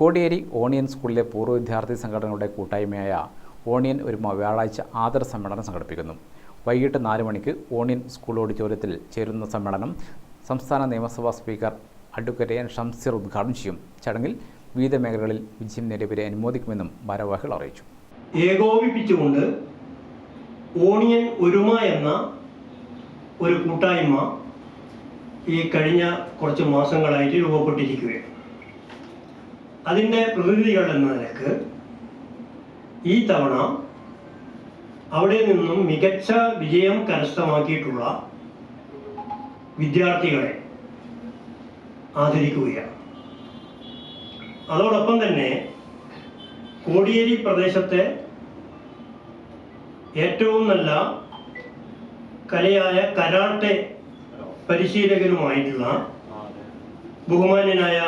Kodiyeri onion സ്കൂളിലെ പൂർവ വിദ്യാർത്ഥി സംഘടനകളുടെ കൂട്ടായ്മയായ ഓണിയൻ ഒരുമ വ്യാഴാഴ്ച ആദര സമ്മേളനം സംഘടിപ്പിക്കുന്നു. വൈകിട്ട് നാല് മണിക്ക് ഓണിയൻ സ്കൂൾ ഓഡിറ്റോറിയത്തിൽ ചേരുന്ന സമ്മേളനം സംസ്ഥാന നിയമസഭാ സ്പീക്കർ അഡ്വക്കേറ്റ് എൻ. ഷംസീർ ഉദ്ഘാടനം ചെയ്യും. ചടങ്ങിൽ വിവിധ മേഖലകളിൽ വിജയം നേടിയവരെ അനുമോദിക്കുമെന്നും ഭാരവാഹികൾ അറിയിച്ചു. ഏകോപിപ്പിച്ചുകൊണ്ട് ഓണിയൻ ഒരുമ എന്ന ഒരു കൂട്ടായ്മ ഈ കഴിഞ്ഞ കുറച്ച് മാസങ്ങളായിട്ട് രൂപപ്പെട്ടിരിക്കുകയാണ്. അതിന്റെ പ്രതിനിധികൾ എന്ന നിലയ്ക്ക് ഈ തവണ അവിടെ നിന്നും മികച്ച വിജയം കരസ്ഥമാക്കിയിട്ടുള്ള വിദ്യാർത്ഥികളെ ആദരിക്കുകയാണ്. അതോടൊപ്പം തന്നെ കോടിയേരി പ്രദേശത്തെ ഏറ്റവും നല്ല കലയായ കരാട്ടെ പരിശീലകനുമായിട്ടുള്ള ബഹുമാന്യനായ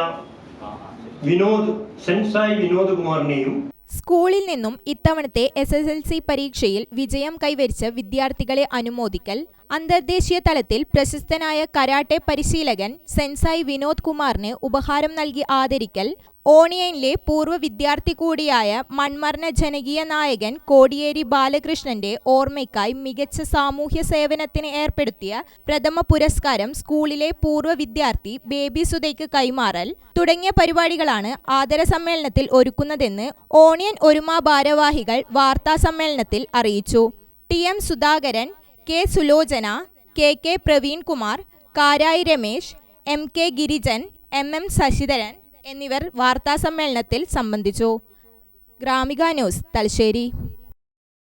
വിനോദ് സെൻസായി വിനോദ് കുമാറിനെയും സ്കൂളിൽ നിന്നും ഇത്തവണത്തെ എസ് എസ് എൽ സി പരീക്ഷയിൽ വിജയം കൈവരിച്ച വിദ്യാർത്ഥികളെ അനുമോദിക്കൽ അന്തർദേശീയ തലത്തിൽ പ്രശസ്തനായ കരാട്ടെ പരിശീലകൻ സെൻസായി വിനോദ് കുമാറിന് ഉപഹാരം നൽകി ആദരിക്കൽ ഓണിയനിലെ പൂർവ വിദ്യാർത്ഥി കൂടിയായ മൺമറഞ്ഞ ജനകീയ നായകൻ കോടിയേരി ബാലകൃഷ്ണന്റെ ഓർമ്മയ്ക്കായി മികച്ച സാമൂഹ്യ സേവനത്തിന് ഏർപ്പെടുത്തിയ പ്രഥമ പുരസ്കാരം സ്കൂളിലെ പൂർവ വിദ്യാർത്ഥി ബേബി സുധയ്ക്ക് കൈമാറൽ. തുടങ്ങിയ പരിപാടികളാണ് ആദര സമ്മേളനത്തിൽ ഒരുക്കുന്നതെന്ന് ഓണിയൻ ഒരുമ ഭാരവാഹികൾ വാർത്താ സമ്മേളനത്തിൽ അറിയിച്ചു. T M Sudhakaran K Sulochana K K Praveenkumar Karayi Ramesh M K Girijan M M Sasidharan എന്നിവർ വാർത്താസമ്മേളനത്തിൽ സംബന്ധിച്ചു. ഗ്രാമിക ന്യൂസ് തലശ്ശേരി.